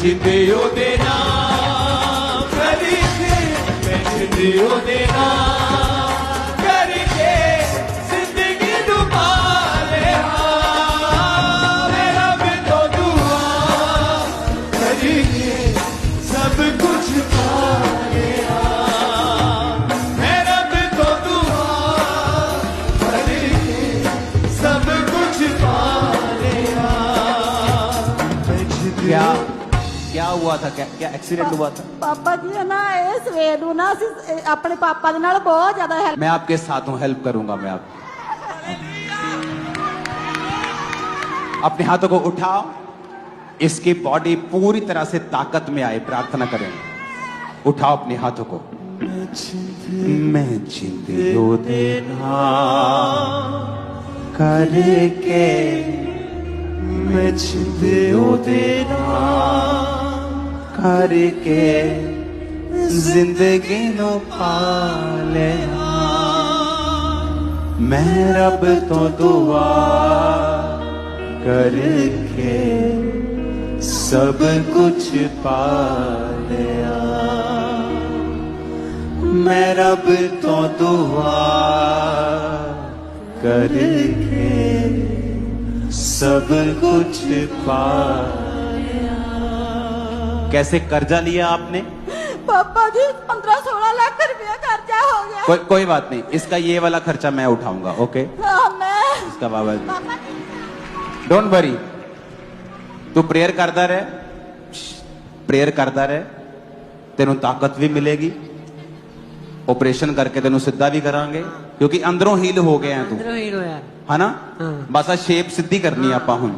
ਜਿੰਦੇ ਉਹਦੇ ਨਾਮ ਕਰਕੇ ਮੈਂ ਜਿੰਦੇ ਉਹਦੇ ਨਾਮ ਕਰਕੇ ਜ਼ਿੰਦਗੀ ਨੂੰ ਪਾ ਲਿਆ ਮੇਰਾ ਵੀ ਤੋਂ ਦੁਆ ਕਰਕੇ ਸਭ ਕੁਝ ਪਾ ਲਿਆ क्या हुआ था? क्या क्या एक्सीडेंट हुआ था? पापा जी है ना इस वेडू ना अपने पापा के बहुत ज़्यादा हेल्प मैं आपके साथ हूँ हेल्प करूँगा मैं आप अपने हाथों को उठाओ इसकी बॉडी पूरी तरह से ताकत में आए प्रार्थना करें। उठाओ अपने हाथों को। मैं चिंते दो देना करके मैं चिंते देना करके ज़िंदगी नो पा लेना मैं रब तो दुआ करके सब कुछ पा लिया। मैं रब तो दुआ करके सब कुछ पा कैसे कर्जा लिया आपने? पापा जी पंद्रह सोलह लाख रुपया खर्चा हो गया। को, कोई बात नहीं इसका ये वाला खर्चा मैं उठाऊँगा ओके हाँ, मैं। इसका बाबा जी। डोंट वरी तू प्रेयर करता रहे। प्रेयर करता रहे तेन ताकत भी मिलेगी। ऑपरेशन करके तेन सीधा भी करा क्योंकि अंदरों हील हो गया है तू। है ना? बस आ शेप सीधी करनी आप हूँ